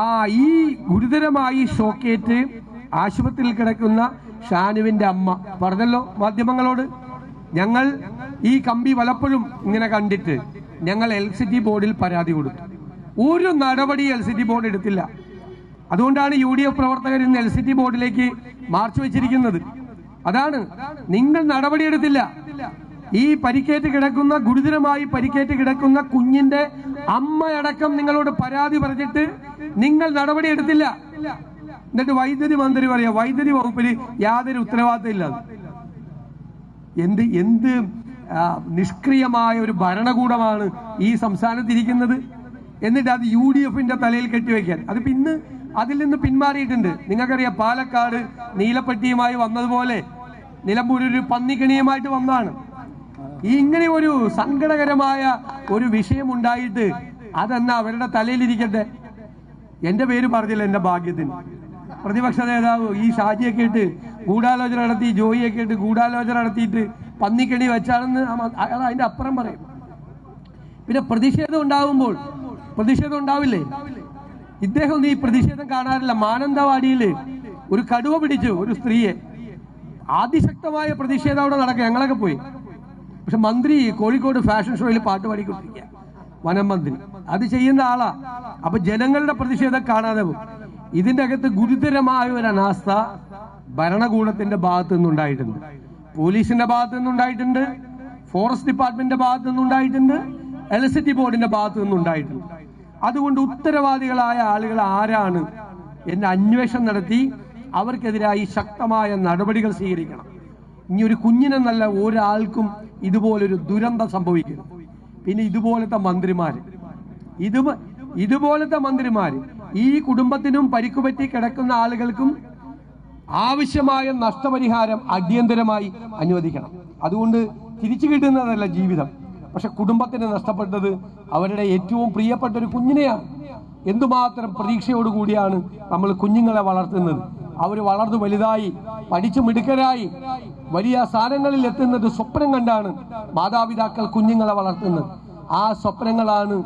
ആ ഈ ഗുരുതരമായി ഷോക്കേറ്റ് ആശുപത്രിയിൽ കിടക്കുന്ന ഷാനുവിന്റെ അമ്മ. പറഞ്ഞല്ലോ മാധ്യമങ്ങളോട്? ഞങ്ങൾ ഈ കമ്പി പലപ്പോഴും ഇങ്ങനെ കണ്ടിട്ട് ഞങ്ങൾ എൽ സി ടി ബോർഡിൽ പരാതി കൊടുത്തു. ഒരു നടപടി എൽ സി ടി ബോർഡ് എടുത്തില്ല. അതുകൊണ്ടാണ് യു ഡി എഫ് പ്രവർത്തകർ ഇന്ന് എൽ സി ടി ബോർഡിലേക്ക് മാർച്ച് വെച്ചിരിക്കുന്നത്. അതാണ്. നിങ്ങൾ നടപടിയെടുത്തില്ല ഈ പരിക്കേറ്റ് കിടക്കുന്ന ഗുരുതരമായി പരിക്കേറ്റ് കിടക്കുന്ന കുഞ്ഞിന്റെ അമ്മയടക്കം നിങ്ങളോട് പരാതി പറഞ്ഞിട്ട് നിങ്ങൾ നടപടി എടുത്തില്ല. എന്നിട്ട് വൈദ്യുതി മന്ത്രി പറയാ വൈദ്യുതി വകുപ്പിന് യാതൊരു ഉത്തരവാദിത്തം ഇല്ല എന്ത് എന്ത് നിഷ്ക്രിയമായ ഒരു ഭരണകൂടമാണ് ഈ സംസ്ഥാനത്ത് ഇരിക്കുന്നത് എന്നിട്ട് അത് യു ഡി എഫിന്റെ തലയിൽ കെട്ടിവെക്കാൻ. അതിപ്പോ ഇന്ന് അതിൽ നിന്ന് പിന്മാറിയിട്ടുണ്ട്. നിങ്ങൾക്കറിയാം പാലക്കാട് നീലപ്പെട്ടിയുമായി വന്നതുപോലെ നിലമ്പൂർ ഒരു പന്നിക്കണിയുമായിട്ട് വന്നതാണ്. ഇങ്ങനെ ഒരു സങ്കടകരമായ ഒരു വിഷയം ഉണ്ടായിട്ട് അതെന്നാ അവരുടെ തലയിലിരിക്കട്ടെ? എന്റെ പേര് പറഞ്ഞില്ല എന്റെ ഭാഗ്യത്തിന്. പ്രതിപക്ഷ നേതാവ് ഈ ഷാജിയൊക്കെ കേട്ട് ഗൂഢാലോചന നടത്തി ജോയിയൊക്കെ ഇട്ട് ഗൂഢാലോചന നടത്തിയിട്ട് പന്നിക്കണി വെച്ചാണെന്ന് അയാൾ അതിന്റെ അപ്പുറം പറയും. പിന്നെ പ്രതിഷേധം ഉണ്ടാവുമ്പോൾ പ്രതിഷേധം ഉണ്ടാവില്ലേ? ഇദ്ദേഹം ഒന്നും ഈ പ്രതിഷേധം കാണാറില്ല. മാനന്തവാടിയിൽ ഒരു കടുവ പിടിച്ചു ഒരു സ്ത്രീയെ ആദിശക്തമായ പ്രതിഷേധം അവിടെ നടക്കുക. ഞങ്ങളൊക്കെ പോയി. പക്ഷെ മന്ത്രി കോഴിക്കോട് ഫാഷൻ ഷോയിൽ പാട്ട് പാടിക്കൊണ്ടിരിക്കുക. വനം മന്ത്രി അത് ചെയ്യുന്ന ആളാ. അപ്പൊ ജനങ്ങളുടെ പ്രതിഷേധം കാണാതെ പോകും ഇതിന്റെ അകത്ത് ഗുരുതരമായ ഒരു അനാസ്ഥ ഭരണകൂടത്തിന്റെ ഭാഗത്തു നിന്നുണ്ടായിട്ടുണ്ട്. പോലീസിന്റെ ഭാഗത്തു നിന്നുണ്ടായിട്ടുണ്ട്. ഫോറസ്റ്റ് ഡിപ്പാർട്ട്മെന്റിന്റെ ഭാഗത്തു നിന്നുണ്ടായിട്ടുണ്ട്. ഇലക്ട്രിസിറ്റി ബോർഡിന്റെ ഭാഗത്തു നിന്നുണ്ടായിട്ടുണ്ട്. അതുകൊണ്ട് ഉത്തരവാദികളായ ആളുകൾ ആരാണ് എന്ന് അന്വേഷണം നടത്തി അവർക്കെതിരായി ശക്തമായ നടപടികൾ സ്വീകരിക്കണം. ഇനി ഒരു കുഞ്ഞിനെന്നല്ല ഒരാൾക്കും ഇതുപോലൊരു ദുരന്തം സംഭവിക്കുന്നു. പിന്നെ ഇതുപോലത്തെ മന്ത്രിമാർ ഇത് ഇതുപോലത്തെ മന്ത്രിമാർ ഈ കുടുംബത്തിനും പരിക്കുപറ്റി കിടക്കുന്ന ആളുകൾക്കും ആവശ്യമായ നഷ്ടപരിഹാരം അടിയന്തരമായി അനുവദിക്കണം. അതുകൊണ്ട് തിരിച്ചു കിട്ടുന്നതല്ല ജീവിതം. പക്ഷെ കുടുംബത്തിന് നഷ്ടപ്പെട്ടത് അവരുടെ ഏറ്റവും പ്രിയപ്പെട്ട ഒരു കുഞ്ഞിനെയാണ്. എന്തുമാത്രം പ്രതീക്ഷയോടുകൂടിയാണ് നമ്മൾ കുഞ്ഞുങ്ങളെ വളർത്തുന്നത്. അവർ വളർന്നു വലുതായി പഠിച്ചു മിടുക്കരായി വലിയ സ്ഥാനങ്ങളിൽ എത്തുന്നത് സ്വപ്നം കണ്ടാണ് മാതാപിതാക്കൾ കുഞ്ഞുങ്ങളെ വളർത്തുന്നത്. ആ സ്വപ്നങ്ങളാണ്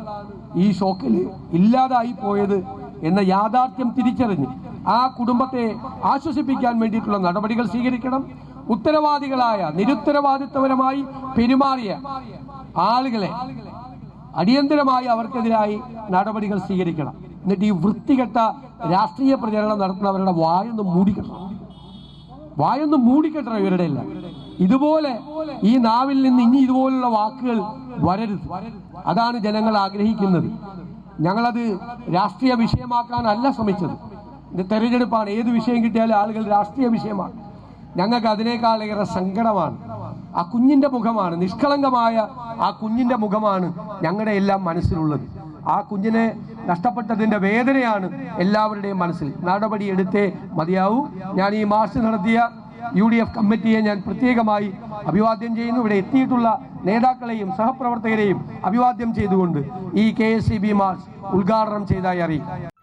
ഈ ഷോക്കിൽ ഇല്ലാതായി പോയത് എന്ന യാഥാർത്ഥ്യം തിരിച്ചറിഞ്ഞ് ആ കുടുംബത്തെ ആശ്വസിപ്പിക്കാൻ വേണ്ടിയിട്ടുള്ള നടപടികൾ സ്വീകരിക്കണം. ഉത്തരവാദികളായ നിരുത്തരവാദിത്വപരമായി പെരുമാറിയ ആളുകളെ അടിയന്തരമായി അവർക്കെതിരായി നടപടികൾ സ്വീകരിക്കണം. എന്നിട്ട് ഈ വൃത്തികെട്ട രാഷ്ട്രീയ പ്രചരണം നടത്തുന്നവരുടെ വായൊന്ന് മൂടിക്കെട്ടണം. വായൊന്ന് മൂടിക്കെട്ടണം ഇവരുടെ എല്ലാം. ഇതുപോലെ ഈ നാവിൽ നിന്ന് ഇനി ഇതുപോലുള്ള വാക്കുകൾ വരരുത്. അതാണ് ജനങ്ങൾ ആഗ്രഹിക്കുന്നത്. ഞങ്ങളത് രാഷ്ട്രീയ വിഷയമാക്കാനല്ല ശ്രമിച്ചത്. തെരഞ്ഞെടുപ്പാണ്. ഏത് വിഷയം കിട്ടിയാലും ആളുകൾ രാഷ്ട്രീയ വിഷയമാണ്. ഞങ്ങൾക്ക് അതിനേക്കാളേറെ സങ്കടമാണ്. ആ കുഞ്ഞിന്റെ മുഖമാണ്. നിഷ്കളങ്കമായ ആ കുഞ്ഞിന്റെ മുഖമാണ് ഞങ്ങളുടെ എല്ലാം മനസ്സിലുള്ളത്. ആ കുഞ്ഞിനെ നഷ്ടപ്പെട്ടതിന്റെ വേദനയാണ് എല്ലാവരുടെയും മനസ്സിൽ. നടപടി എടുത്തേ മതിയാവൂ. ഞാൻ ഈ മാർച്ച് നടത്തിയ യു ഡി എഫ് കമ്മിറ്റിയെ ഞാൻ പ്രത്യേകമായി അഭിവാദ്യം ചെയ്യുന്നു. ഇവിടെ എത്തിയിട്ടുള്ള നേതാക്കളെയും സഹപ്രവർത്തകരെയും അഭിവാദ്യം ചെയ്തുകൊണ്ട് ഈ K S C B march ഉദ്ഘാടനം ചെയ്തായി അറിയിക്കും.